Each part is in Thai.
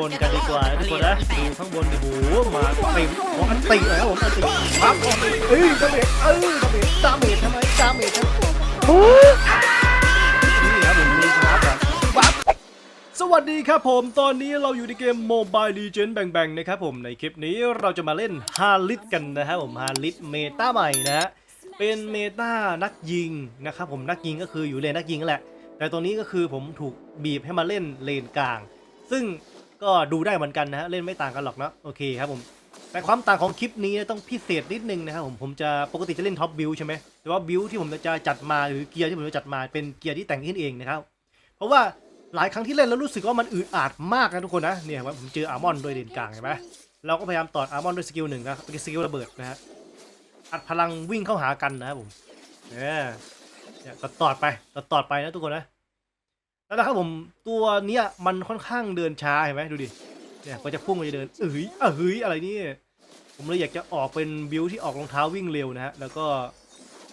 บนกันดีกว่าทุกคนนะดูข้างบนดิโหมาเต็มของอันติเลยครับผมอันติปั๊บเอ้ยดาเมจเอ้ยดาเมจดาเมจทำไมดาเมจทำไมนี่ครับผมมีครับแบบปั๊บสวัสดีครับผม ตอนนี้เราอยู่ในเกม Mobile Legends แบ่งๆนะครับผมในคลิปนี้เราจะมาเล่นฮาริสกันนะครับผมฮาริสเมตาใหม่นะฮะเป็นเมตานักยิงนะครับผมนักยิงก็คืออยู่เลนนักยิงกันแหละ แต่ตัวนี้ก็คือผมถูกบีบให้มาเล่นเลนกลาง ซึ่ง ก็ดูได้เหมือนกันนะฮะเล่นไม่ต่างกันหรอกเนาะโอเคครับผมแต่ความต่างของคลิปนี้ต้องพิเศษนิดนึงนะครับผมผมจะปกติจะเล่นท็อปบิลใช่ไหมแต่ว่าบิลที่ผมจะจัดมาหรือเกียร์ที่ผมจะจัดมาเป็นเกียร์ที่แต่งขึ้นเองนะครับเพราะว่าหลายครั้งที่เล่นแล้วรู้สึกว่ามันอึดอัดมากนะทุกคนนะเนี่ยผมเจออาร์มอนด้วยเลนกลางเห็นไหมเราก็พยายามตอดอาร์มอนด้วยสกิลหนึ่งนะเป็นสกิลระเบิดนะฮะอัดพลังวิ่งเข้าหากันนะครับผมเนี่ยเนี่ยก็ตอดไปตอดตอดไปนะทุกคนนะ แล้วนะครับผมตัวเนี้ยมันค่อนข้างเดินช้าเห็นไหมดูดิเนี่ยก็จะพุ่งมันจะเดินเอ้ยเอ้ยอะไรนี่ผมเลยอยากจะออกเป็นบิวที่ออกรองเท้าวิ่งเร็วนะฮะแล้วก็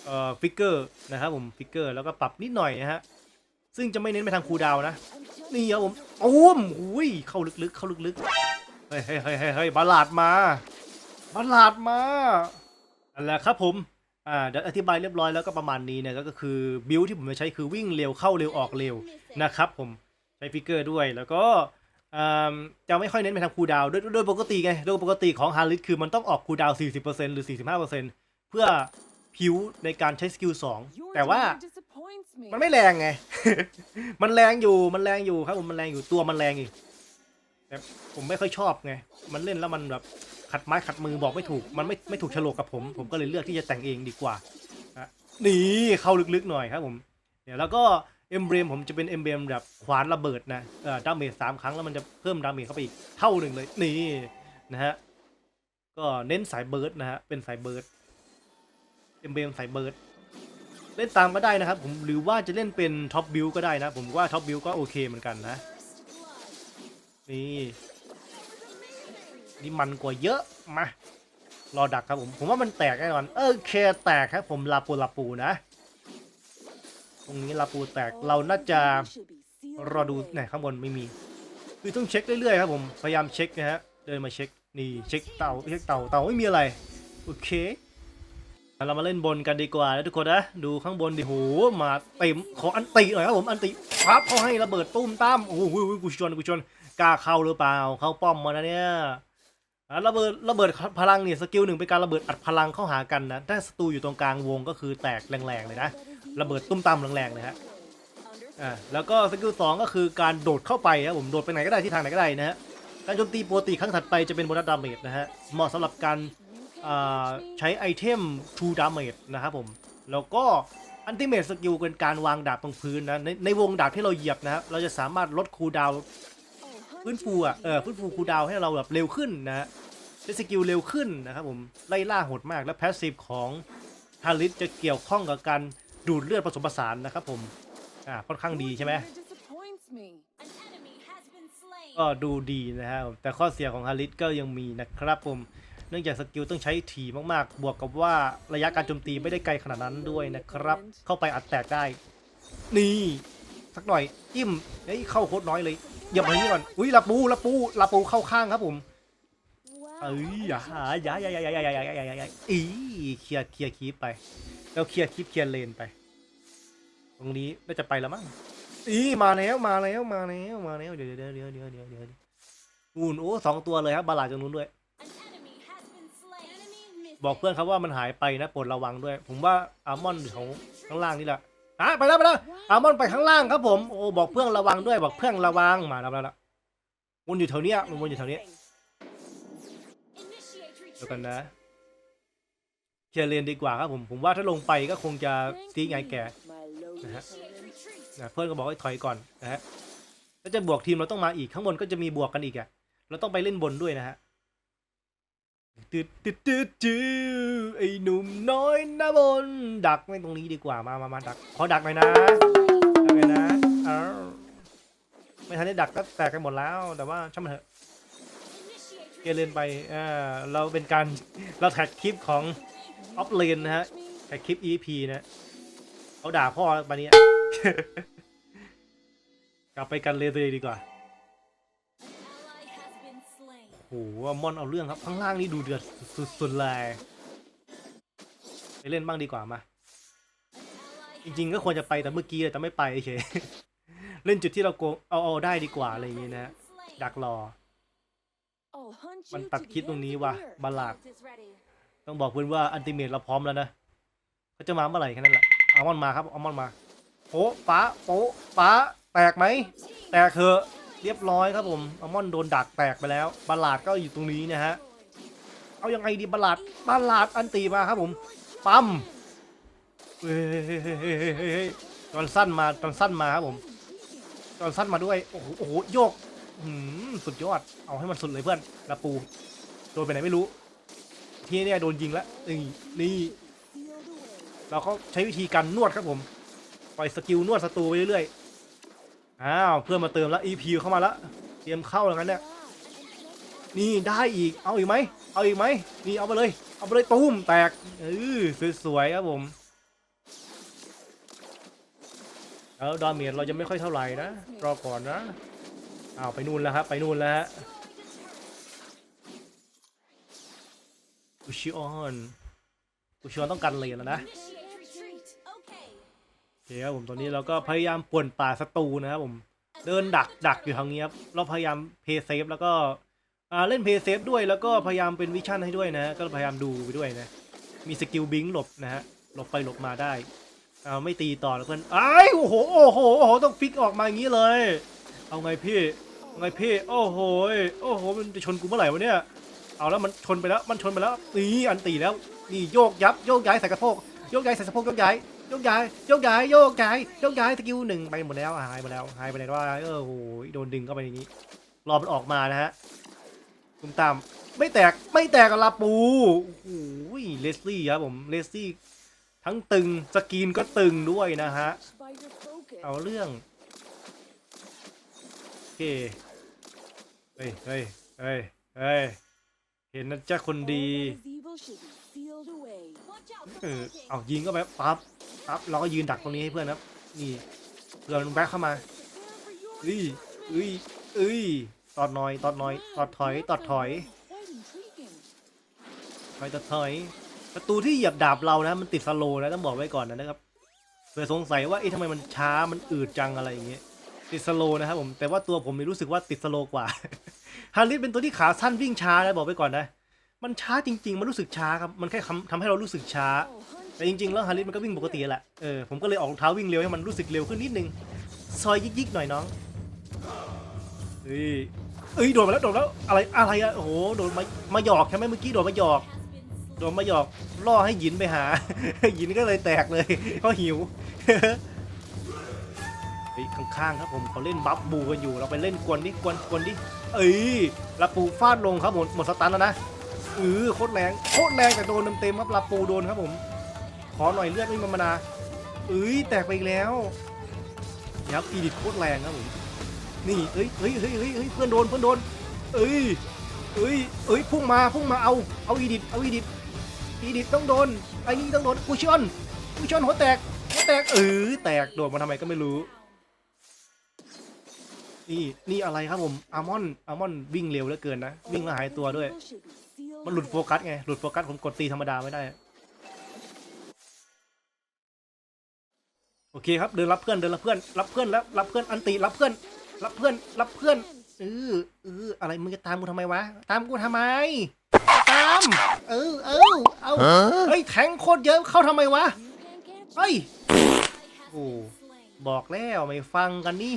เอ่อฟิกเกอร์นะครับผมฟิกเกอร์แล้วก็ปรับนิดหน่อยนะฮะซึ่งจะไม่เน้นไปทางคูดาวนะนี่ครับผมโอ้มอุ้ยเข้าลึกๆเข้าลึกๆเฮ้ยเฮ้ยเฮ้ยเฮ้ยเฮ้ยบาลาดมาบาลาดมาอันแหละครับผม อ่าเดี๋ยวอธิบายเรียบร้อยแล้วก็ประมาณนี้เนี่ยก็คือบิลที่ผมจะใช้คือวิ่งเร็วเข้าเร็วออกเร็วนะครับผมใช้ฟิกเกอร์ด้วยแล้วก็อ่าจะไม่ค่อยเน้นไปทางคูลดาวน์โดยโดยปกติไงโดยปกติของฮาริสคือมันต้องออกคูลดาวน์40%หรือ 45%เพื่อผิวในการใช้สกิล2แต่ว่ามันไม่แรงไง มันแรงอยู่มันแรงอยู่ครับผมมันแรงอยู่ตัวมันแรงอยู่แต่ผมไม่ค่อยชอบไง มันเล่นแล้วมันแบบ ขัดไม้ขัดมือบอกไม่ถูก มันไม่ไม่ถูกโฉลกกับผม ผมก็เลยเลือกที่จะแต่งเองดีกว่านะนี่เข้าลึกๆหน่อยครับผมเดี๋ยวแล้วก็เอ็มเบรมผมจะเป็นเอ็มเบรมแบบขวานระเบิดนะเอ่อดาเมจสามครั้งแล้วมันจะเพิ่มดาเมจเข้าไปอีกเท่าหนึ่งเลยนี่นะฮะก็เน้นสายเบิร์ดนะฮะเป็นสายเบิร์ดเอ็มเบรมสายเบิร์ดเล่นตามก็ได้นะครับผมหรือว่าจะเล่นเป็นท็อปบิลก็ได้นะ ผมว่าท็อปบิลก็โอเคเหมือนกันนะนี่ นี่มันกว่าเยอะมารอดักครับผมผมว่ามันแตกแน่นอนเออเคแตกครับ ผมลาปูลาปูนะ ตรงนี้ลาปูแตกเราน่าจะรอดูไหนข้างบนไม่มี คือต้องเช็คเรื่อยๆครับผมพยายามเช็คนะฮะเดินมาเช็คนี่เช็คเต่าเช็คเต่าเต่าไม่มีอะไรโอเคเรามาเล่นบนกันดีกว่านะทุกคนนะดูข้างบนดิโหมาเต็มขออันติหน่อยครับผมอันติปั๊บเขาให้ระเบิดตุ้มตั้มโอ้โหกูชนกูชนกล้าเข้าหรือเปล่า เข้าป้อมมานะเนี่ย ระเบิดระเบิดพลังเนี่ยสกิลหนึ่งเป็นการระเบิดอัดพลังเข้าหากันนะถ้าศัตรูอยู่ตรงกลางวงก็คือแตกแรงๆเลยนะระเบิดตุ้มตามแรงๆเลยฮะอ่าแล้วก็สกิลสองก็คือการโดดเข้าไปนะผมโดดไปไหนก็ได้ที่ทางไหนก็ได้นะฮะการโจมตีปกติครั้งถัดไปจะเป็นโบนัสดาเมจนะฮะเหมาะสำหรับการอ่าใช้ไอเทม True Damage นะครับผมแล้วก็อันติเม e สกิลเป็นการวางดาบตรงพื้นนะในในวงดาบที่เราเหยียบนะครับเราจะสามารถลดคูลดาว ฟื้นฟูอะเออฟื้นฟูคูลดาวน์ให้เราแบบเร็วขึ้นนะฮะได้สกิลเร็วขึ้นนะครับผมไล่ล่าโหดมากและแพสซีฟของฮาริสจะเกี่ยวข้องกับการดูดเลือดผสมผสานนะครับผมอ่าค่อนข้างดีใช่ไหมก็ดูดีนะครับผมแต่ข้อเสียของฮาริสก็ยังมีนะครับผมเนื่องจากสกิลต้องใช้ถี่มากๆ บวกกับว่าระยะการโจมตีไม่ได้ไกลขนาดนั้นด้วยนะครับ เข้าไปอัดแตกได้ นี่ สักหน่อยจิ้มเฮ้ยเข้าโคตรน้อยเลย อย่ามานี่ก่อน อุ้ยลาปูลาปูลาปูเข้าข้างครับผม เอ้ยอย่าหาอย่าอย่าอย่าอย่าอย่าอย่าอย่าอย่ายอีเคลียร์เคลียร์คีปไป แล้วเคลียร์คีปเคลียร์เลนไป ตรงนี้น่าจะไปแล้วมั้ง อีมาแล้วมาแล้วมาแล้วมาแล้วเดี๋ยวเดี๋ยวเดี๋ยวเดี๋ยวเดี๋ยวเดี๋ยวนู่นโอ้สองตัวเลยครับบาลาดตรงนู้นด้วย บอกเพื่อนครับว่ามันหายไปนะโปรดระวังด้วย ผมว่าอาร์มอนอยู่ของข้างล่างนี่แหละ อะไปแล้วไปแล้วอามอนไปข้างล่างครับผมโอ้บอกเพื่อนระวังด้วยบอกเพื่อนระวังมาแล้วแล้วแล้ววนอยู่แถวนี้มันวนอยู่แถวนี้เดี๋ยวกันนะเคลียร์เลนดีกว่าครับผมผมว่าถ้าลงไปก็คงจะตีไงแกนะฮะนะเพื่อนก็บอกให้ถอยก่อนนะฮะถ้าจะบวกทีมเราต้องมาอีกข้างบนก็จะมีบวกกันอีกอะเราต้องไปเล่นบนด้วยนะฮะ ตึดตึดตึดจือไอ้หนุ่มน้อยนะบน ดักไม่ตรงนี้ดีกว่ามามามาดักขอดักหน่อยนะดักหน่อยนะเอ้าไม่ทันได้ดักก็แตกกันหมดแล้ว แต่ว่าช่างมันเถอะเกเลนไปอ่าเราเป็นการเราแท็กคลิปของออฟเลนนะฮะแท็กคลิป EP นะเขาด่าพ่อปานี้กลับไปกันเลยเลยดีกว่า โหมอนเอาเรื่องครับ ข้างล่างนี่ดูเดือดสุดๆเลยไปเล่นบ้างดีกว่ามา จริงๆก็ควรจะไปแต่เมื่อกี้แต่ไม่ไปเฉยเล่นจุดที่เราโกงเอาเอาได้ดีกว่าอะไรอย่างงี้นะดักรอ มันตัดคิดตรงนี้ว่ะบัลลัดต้องบอกเพื่อนว่าอันติเมตเราพร้อมแล้วนะเขาจะมาเมื่อไหร่แค่นั้นแหละเอามอนมาครับเอามอนมาโป๊ะป้าโป๊ะป้าแตกไหมแตกเถอะ เรียบร้อยครับผมเอามอนโดนดักแตกไปแล้วบาลาดก็อยู่ตรงนี้นะฮะเอายังไงดีบาลาดบาลาดอันตีมาครับผมปั๊มเฮ้ยจอนสั้นมาจอนสั้นมาครับผมจอนสั้นมาด้วยโอ้โหโอ้โหโยกสุดยอดเอาให้มันสุดเลยเพื่อนลาปูโดนไปไหนไม่รู้ที่เนี่ยโดนยิงแล้วนี่นี่เราก็ใช้วิธีการนวดครับผมปล่อยสกิลนวดศัตรูไปเรื่อย อ้าวเพื่อนมาเติมแล้ว EP เข้ามาแล้วเตรียมเข้าแล้วงั้นเนี่ยนี่ได้อีกเอาอีกไหมเอาอีกไหมนี่เอาไปเลย เอาไปเลยตูมแตกเออสวยๆครับผมแล้วดาเมจเราจะไม่ค่อยเท่าไหร่นะรอก่อนนะอ้าวไปนู่นแล้วครับไปนู่นแล้วฮะอุชิออนอุชิออนต้องกันเลยแล้วนะ เคครับผมตอนนี้เราก็พยายามป่วนป่าศัตรูนะครับผมเดินดักดักอยู่ทางนี้ครับเราพยายามเพย์เซฟแล้วก็อ่าเล่นเพย์เซฟด้วยแล้วก็พยายามเป็นวิชั่นให้ด้วยนะ ก็พยายามดูไปด้วยนะ มีสกิลบิงหลบนะฮะหลบไปหลบมาได้เอาไม่ตีต่อแล้วเพื่อนไอ้โอ้โหโอ้โหโอ้โหต้องฟิกออกมาอย่างนี้เลย เอาไงพี่เอาไงพี่โอ้โหโอ้โหมันจะชนกูเมื่อไหร่วะเนี่ยเอาแล้วมันชนไปแล้วมันชนไปแล้วนี่อันตีแล้วนี่โยกยับโยกย้ายใส่กระโปงโยกย้ายใส่สะโพกโยกย้าย โยกย้ายโยกย้ายโยกย้ายโยกย้ายสกิลหนึ่งไปหมดแล้วหายไปแล้วหายไปไหนว่าเออโหโดนดึงเข้าไปในนี้ รอมันออกมานะฮะตุ้มตามไม่แตกไม่แตกกับลาปูโอ้โหเลสลี่ครับผมเลสลี่ทั้งตึงสกีนก็ตึงด้วยนะฮะเอาเรื่องโอเคเฮ้ยเฮ้ยเฮ้ยเฮ้ยเห็นนะจ๊ะคนดี เออเอายิงก็ไปปั๊บปั๊บเราก็ยืนดักตรงนี้ให้เพื่อนครับ นี่เพื่อนมันแบ็คเข้ามาเอ้ยเอ้ยเอ้ยตอดน่อยตอดน่อยตอดถอยตอดถอยถอยตอดถอย ประตูที่เหยียบดาบเรานะ มันติดสโลนะต้องบอกไว้ก่อนนะครับเผื่อสงสัยว่าเอ๊ะทำไมมันช้ามันอืดจังอะไรอย่างเงี้ยติดสโลนะครับผมแต่ว่าตัวผมนี่รู้สึกว่าติดสโลกว่าฮาริสเป็นตัวที่ขาสั้นวิ่งช้านะบอกไว้ก่อนนะ มันช้าจริง ๆ มันรู้สึกช้าครับ มันแค่ทำทำให้เรารู้สึกช้า แต่จริง ๆ แล้วฮาริสมันก็วิ่งปกติแหละ เออ ผมก็เลยออกรองเท้าวิ่งเร็วให้มันรู้สึกเร็วขึ้นนิดนึง ซอยยิกๆหน่อยน้อง เฮ้ย เอ้ย โดดมาแล้ว โดดมาแล้ว อะไร อะไรอะโอ้โห โดดมา มาหยอกใช่ไหมเมื่อกี้ โดดมาหยอก โดดมาหยอก ล่อให้หยินไปหา หยินก็เลยแตกเลย เพราะหิวเฮ้ยข้างๆครับผมเขาเล่นบัฟบูกันอยู่ เราไปเล่นกวนดิ กวนกวนดิ เอ้ยลาปูฟาดลงครับหมดหมดสตันแล้วนะ เออโคตรแรงโคตรแรงแต่โดนเต็มๆครับลาปูโดนครับผม ขอหน่อยเลือดไม่มีมานาเอ้ยแตกไปอีกแล้วยับอีดิทโคตรแรงครับผมนี่เอ้ยเฮ้ยเฮ้ยเฮ้ยเพื่อนโดนเพื่อนโดน เอ้ยเอ้ยเอ้ยพุ่งมาพุ่งมาเอาเอาอีดิทเอาอีดิทอีดิทต้องโดนไอ้นี่ต้องโดนกูชอนกูชอนหัวแตกหัวแตกเออแตกโดดมาทำไมก็ไม่รู้นี่นี่อะไรครับผมอาร์มอนอาร์มอนวิ่งเร็วเหลือเกินนะ วิ่งแล้วหายตัวด้วย มันหลุดโฟกัสไง หลุดโฟกัสผมกดตีธรรมดาไม่ได้ โอเคครับ เดินรับเพื่อนเดินรับเพื่อนรับเพื่อนแล้วรับเพื่อนอันติรับเพื่อน รับเพื่อนรับเพื่อนเออเอออะไรมึงจะตามกูทำไมวะ ตามกูทำไม ตาม เออเออเอาเฮ้ยแทงโคตรเยอะเข้าทำไมวะเฮ้ยโอ้บอกแล้วไม่ฟังกันนี่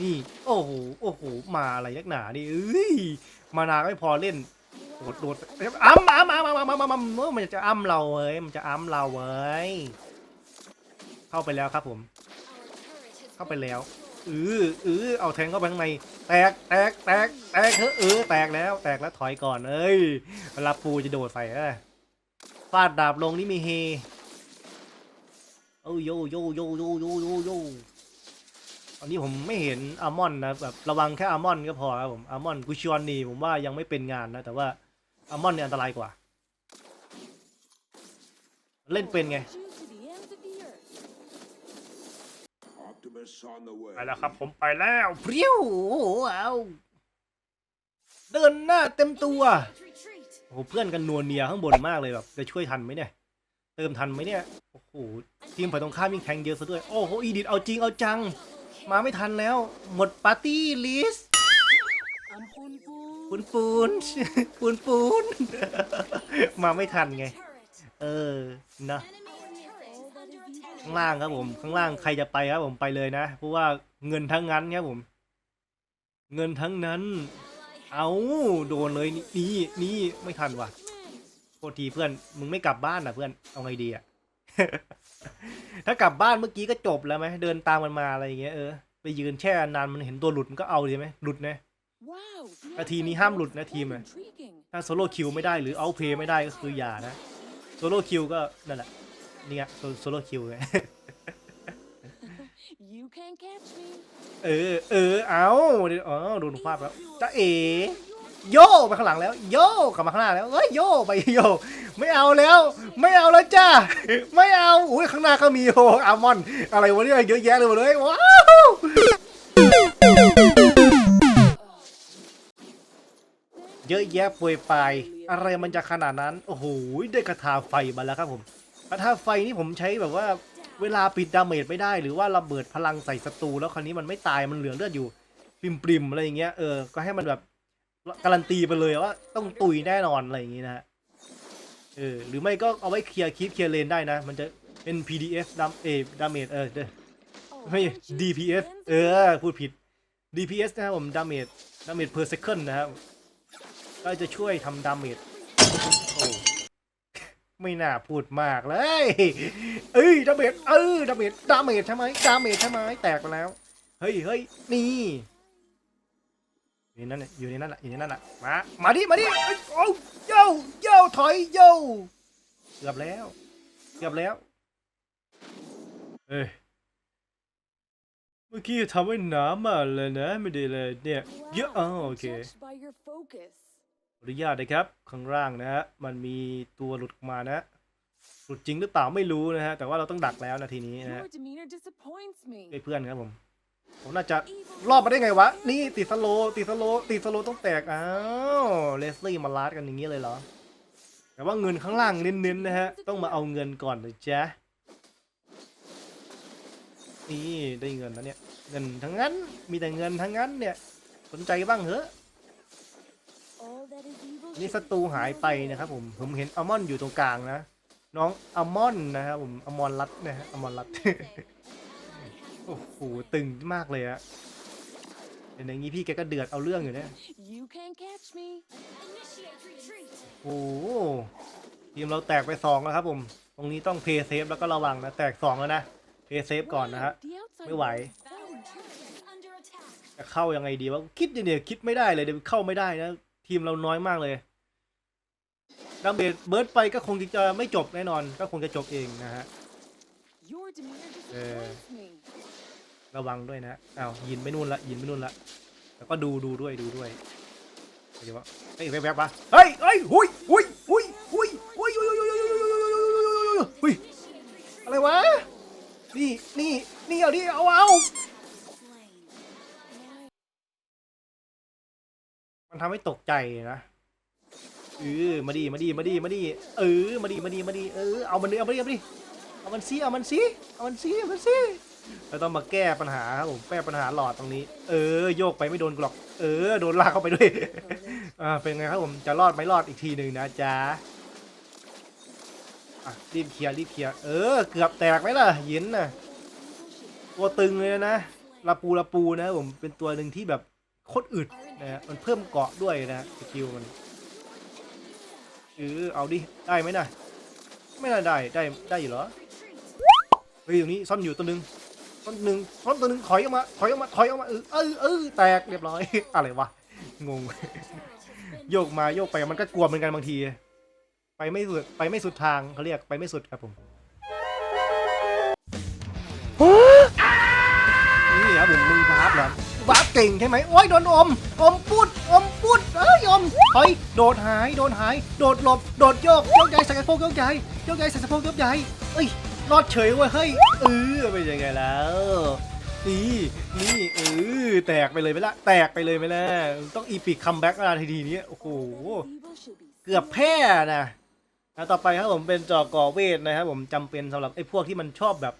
นี่ โอ้โหโอ้โหมาอะไรนักหนานี่เอ้ยมานาไม่พอเล่น โดดโดดอ้ำอ้ำอ้ำอ้ำอ้ำอ้ำอ้ำเออมันจะอ้ำเราเว้ย มันจะอ้ำเราเว้ย เข้าไปแล้วครับผม เข้าไปแล้วเออเออเอาแทงเข้าไปข้างใน แตก แตก แตก แตกเออแตกแล้ว แตกแล้วถอยก่อน เอ้ยเวลาปูจะโดดใส่เอ้ยฟาดดาบลงนี่มีเฮโอ้โยโยโยโยโยโยโยตอนนี้ผมไม่เห็นอาร์มอนนะแบบระวังแค่อาร์มอนก็พอครับผมอาร์มอนกุชอนนี่ผมว่ายังไม่เป็นงานนะแต่ว่า อาร์มอนเนี่ยอันตรายกว่า เล่นเป็นไง Optimus on the way. ไปแล้วครับ ผมไปแล้วเปรี้ยวเอาเดินหน้าเต็มตัวโอ้โหเพื่อนกันนัวเนียข้างบนมากเลยแบบจะช่วยทันไหมเนี่ย เติมทันไหมเนี่ยโอ้โหทีมฝ่ายตรงข้ามยิ่งแทงเยอะซะด้วย โอ้โหอีดิทเอาจริงเอาจัง มาไม่ทันแล้ว หมดปาร์ตี้ลิส ปูนปูนปูนปูนมาไม่ทันไง เออนะข้างล่างครับผม ข้างล่างใครจะไปครับผมไปเลยนะ เพราะว่าเงินทั้งนั้นครับผม เงินทั้งนั้น เอาโดนเลยนี่นี่ไม่ทันว่ะโทษทีเพื่อน มึงไม่กลับบ้านนะเพื่อนเอาไงดีอะถ้ากลับบ้านเมื่อกี้ก็จบแล้วไหมเดินตามมันมาอะไรอย่างเงี้ยเออไปยืนแช่นานมันเห็นตัวหลุดมันก็เอาใช่ไหมหลุดนะ นาทีนี้ห้ามหลุดนะทีมอะถ้าโซโล่คิวไม่ได้หรือเอาเพย์ไม่ได้ก็คืออย่านะโซโล่คิวก็นั่นแหละนี่ไงโซโล่คิวไง You can't catch me. เออเออเอาเดี๋ยวอ๋อโดนฟาดแล้วจ้าเอโยกไปข้างหลังแล้ว โยกกลับมาข้างหน้าแล้วเอ้ยโยกไปโยกไม่เอาแล้ว ไม่เอาแล้วจ้าไม่เอาอุ้ยข้างหน้าก็มีโออามอน อะไรวะเนี่ยเยอะแยะเลยหมดเลยว้าว อะแยะปวยปลาย อะไรมันจะขนาดนั้น โอ้โห ได้กระทาไฟมาแล้วครับผม กระทาไฟนี่ผมใช้แบบว่าเวลาปิดดาเมจไม่ได้ หรือว่าระเบิดพลังใส่ศัตรูแล้วคราวนี้มันไม่ตายมันเหลือเลือดอยู่ปริมปริมอะไรอย่างเงี้ยเออก็ให้มันแบบการันตีไปเลยว่าต้องตุยแน่นอนอะไรอย่างงี้นะฮะเออหรือไม่ก็เอาไว้เคลียร์คีปเคลียร์เลนได้นะ มันจะเป็น PDF ดามเอดาเมจเออเด้อไม่ d p s เออพูดผิด DPS นะครับผมดาเมจดาเมจ per second นะครับ ก็จะช่วยทำดาเมจโอ้ไม่น่าพูดมากเลย เอ้ยดาเมจเออดาเมจดาเมจใช่ไหมดาเมจใช่ไหมแตกไปแล้ว เฮ้ยเฮ้ยนี่อยู่ในนั้นน่ะอยู่ในนั้นแหละอยู่ในนั้นแหละมา มาดิ มาดิเอ้ยโอ้โย่โย่ถอยโย่เกือบแล้ว เกือบแล้ว เอ้ย เมื่อกี้ทำไว้หนามาเลยนะ ไม่ได้เลยเนี่ย เยอะอ๋อโอเค ออนุญาตนะครับข้างล่างนะฮะมันมีตัวหลุดออกมานะหลุดจริงหรือเปล่าไม่รู้นะฮะแต่ว่าเราต้องดักแล้วนาทีนี้นะฮะ Your demeanor disappoints me. ไอ้เพื่อนครับผมผมน่าจะรอดมาได้ไงวะ นี่ติดสโลว์ติดสโลว์ติดสโลว์ต้องแตกอ้าวเลสลี่มาลาดกันอย่างนี้เลยเหรอ แต่ว่าเงินข้างล่างเน้นๆนะฮะ ต้องมาเอาเงินก่อนเลยจ้ะนี่ได้เงินแล้วเนี่ย เงินทั้งนั้นมีแต่เงินทั้งนั้นเนี่ย สนใจบ้างเหอะ นี่ศัตรูหายไปนะครับผม ผมเห็นอัลมอนด์อยู่ตรงกลางนะ น้องอัลมอนด์นะครับผมอัลมอนรัดนะฮะอัลมอนรัด โอ้โห ตึงมากเลยอะเห็นอย่างนี้พี่แกก็เดือดเอาเรื่องอยู่เนี่ยโอ้โหทีมเราแตกไปสองแล้วครับผม ตรงนี้ต้องเพย์เซฟแล้วก็ระวังนะ แตกสองแล้วนะเพย์เซฟก่อนนะฮะ ไม่ไหว จะเข้ายังไงดีวะ คิดเนี่ยคิดไม่ได้เลยเดี๋ยวเข้าไม่ได้นะ ทีมเราน้อยมากเลยดาเมจเบิร์ดไปก็คงจะไม่จบแน่นอน ก็คงจะจบเองนะฮะ Your demeanor Eh. disappoints me. ระวังด้วยนะอ้าวยินไม่นู่นละยินไม่นู่นละแล้วก็ดูดูด้วยดูด้วยเดี๋ยวว่าเฮ้ยแวบๆปะเฮ้ยเฮ้ยหุยหุยหุยหุยหุยหุยหุยหุยหุยหุยอะไรวะนี่นี่นี่เอาดิเอาเอา ทำให้ตกใจนะเออมาดีมาดีมาดีมาดีเออมาดีมาดีมาดีเออเอามันดิเอามันดิเอามันดิเอามันซิเอามันซิเอามันซิเอามันซิเราต้องมาแก้ปัญหาครับผมแก้ปัญหาหลอดตรงนี้ เออ โยกไปไม่โดนกูหรอก เออ โดนลากเข้าไปด้วยอ่าเป็นไงครับผมจะรอดไม่รอดอีกทีหนึ่งนะจ๊ะอะรีบเคลียร์รีบเคลียร์เออ เกือบแตกไหมล่ะยินน่ะตัวตึงเลยนะลาปูลาปูนะครับผมเป็นตัวหนึ่งที่แบบ โคตรอึดนะมันเพิ่มเกาะด้วยนะสกิลมันเออเอาดิ ได้ไหมนะไม่น่าได้ได้ได้อยู่เหรอเฮ้ยตรงนี้ซ่อนอยู่ตัวหนึ่งซ่อนหนึ่งซ่อนตัวหนึ่งถอยออกมาถอยออกมาถอยออกมาเออเออเออแตกเรียบร้อย อะไรวะงงโยกมาโยกไปมันก็กลัวเหมือนกันบางที ไปไม่สุดไปไม่สุดทางเขาเรียกไปไม่สุดครับผม วาร์ปเก่งใช่ไหมโอ้ยโดนอม อมปุดอมปุดเอ้ยอมถอยโดดหายโดนหาย โดดหลบโดดโยกโยกใหญ่ใส่สะโพกโยกใหญ่โยกใหญ่ใส่สะโพกโยกใหญ่เอ้ยรอดเฉยเว้ยเฮ้ยเออเป็นยังไงแล้วนี่นี่เออแตกไปเลยไหมล่ะแตกไปเลยไหมล่ะต้องอีพิกคัมแบ็กมาทีทีนี้โอ้โหเกือบแพ้นะแล้วต่อไปครับผมเป็นจอกเกาะเวทนะครับผมจำเป็นสำหรับไอ้พวกที่มันชอบแบบ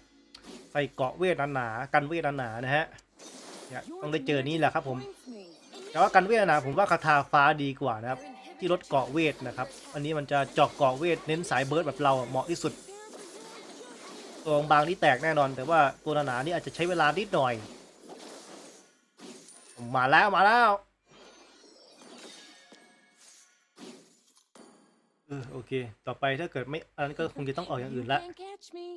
ใส่เกาะเวทหนาๆกันเวทหนาๆนะฮะ เนี่ยต้องได้เจอนี่แหละครับผม แต่ว่ากันเวทหนาผมว่าคาถาฟ้าดีกว่านะครับ ที่ลดเกาะเวทนะครับ อันนี้มันจะเจอกเกาะเวทเน้นสายเบิร์ดแบบเราเหมาะที่สุด ตัวบางนี่แตกแน่นอน แต่ว่าตัวหนาๆนี่อาจจะใช้เวลานิดหน่อย มาแล้วมาแล้วเออโอเค ต่อไปถ้าเกิดไม่อันนั้นก็คงจะต้องออกอย่างอื่นละ You can't catch me.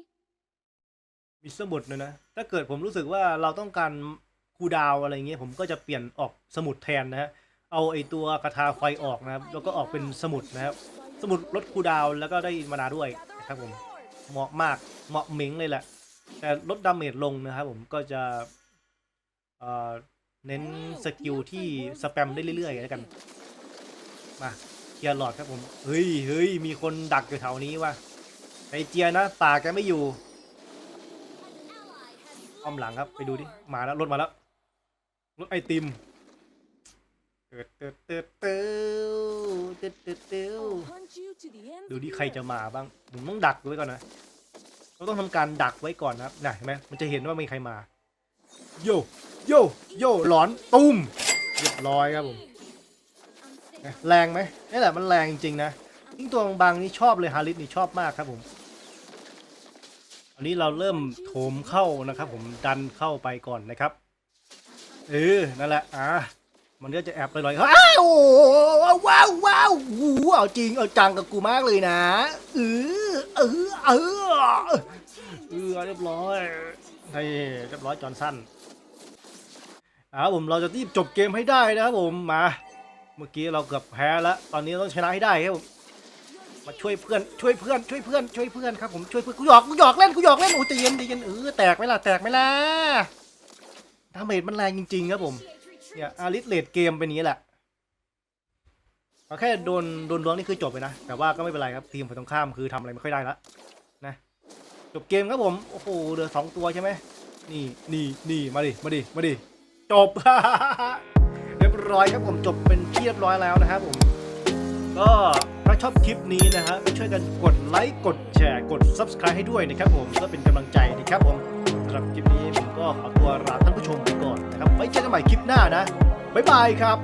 มีสมุดนะนะ ถ้าเกิดผมรู้สึกว่าเราต้องการ คูดาวอะไรเงี้ยผมก็จะเปลี่ยนออกสมุดแทนนะฮะเอาไอตัวกระทาไฟออกนะครับ แล้วก็ออกเป็นสมุดนะครับ สมุดลดคูดาวแล้วก็ได้มานาด้วยนะครับผมเหมาะมากเหมาะเหม้งเลยแหละ แต่ลดดาเมจลงนะครับผมก็จะเอ่อเน้นสกิลที่สแปมได้เรื่อยๆแล้วกัน มาเคลียร์หลอดครับผม เฮ้ยเฮ้ยมีคนดักอยู่แถวนี้ว่ะไอเจียนะป่าแกไม่อยู่อ้อมหลังครับไปดูดิ มาแล้วรถมาแล้ว รถไอติมเติร์ดเติร์ดเติร์ดเติร์ดเติร์ดเติร์ดดูดิใครจะมาบ้างผมต้องดักไว้ก่อนนะเราต้องทำการดักไว้ก่อนนะครับน่ะเห็นไหมมันจะเห็นว่ามีใครมาโยโยโยหลอนตุ้มเรียบร้อยครับผมแรงไหมนี่แหละมันแรงจริงๆนะยิ่งตัวบางๆนี่ชอบเลยฮาริสนี่ชอบมากครับผมอันนี้เราเริ่มโถมเข้านะครับ ผมดันเข้าไปก่อนนะครับ เออ นั่นแหละ อะมันก็จะแอบลอยๆอ้าวว้าวว้าวว้าวหูเอาจริงเอาจังกับกูมากเลยนะเออเออเออเออเรียบร้อยนี่เรียบร้อยจอนสั้นอ่าผมเราจะรีบจบเกมให้ได้นะครับผมมา เมื่อกี้เราเกือบแพ้แล้ว ตอนนี้ต้องชนะให้ได้ครับผมมาช่วยเพื่อนช่วยเพื่อนช่วยเพื่อนช่วยเพื่อนครับผมช่วยเพื่อนกูหยอกกูหยอกเล่นกูหยอกเล่นโอ้ใจเย็นใจเย็นเออแตกไหมล่ะแตกไหมล่ะ ดาเมจมันแรงจริงๆครับผมเนี่ยอาริสเลดเกมเป็นนี้แหละเอาแค่โดนโดนล้วงนี่คือจบไปนะ แต่ว่าก็ไม่เป็นไรครับทีมฝ่ายตรงข้ามคือทำอะไรไม่ค่อยได้ละนะจบเกมครับผมโอ้โหเหลือสองตัวใช่ไหมนี่นี่นี่มาดิมาดิมาดิจบเรียบร้อยครับผมจบเป็นที่เรียบร้อยแล้วนะครับผม ก็ถ้าชอบคลิปนี้นะฮะก็ช่วยกันกดไลค์กดแชร์กด subscribe ให้ด้วยนะครับผมเพื่อเป็นกำลังใจนะครับผมสำหรับคลิปนี้ ก็ขอตัวลาท่านผู้ชมไปก่อนนะครับไว้เจอกันใหม่คลิปหน้านะบ๊ายบายครับ